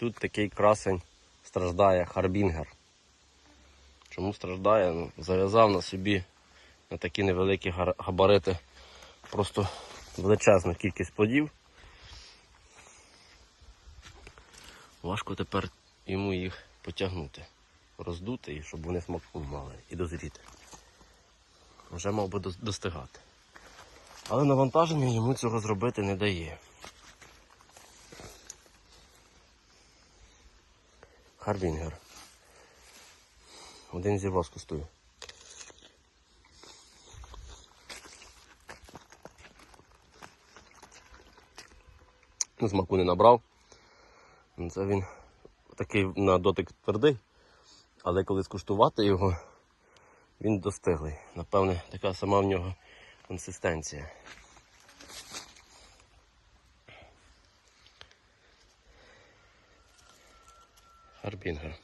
тут такий красень страждає харбінгер. Чому страждає? Ну, зав'язав на собі на такі невеликі габарити просто величезну кількість плодів. Важко тепер йому їх потягнути, роздути, і щоб вони смаку мали і дозріти. Вже мав би достигати. Але навантаження йому цього зробити не дає. Харбінгер. Один зі вас кустує. Ну, смаку не набрав. Це він такий на дотик твердий, але коли скуштувати його, він достиглий. Напевне, така сама в нього консистенція. Харбінгер.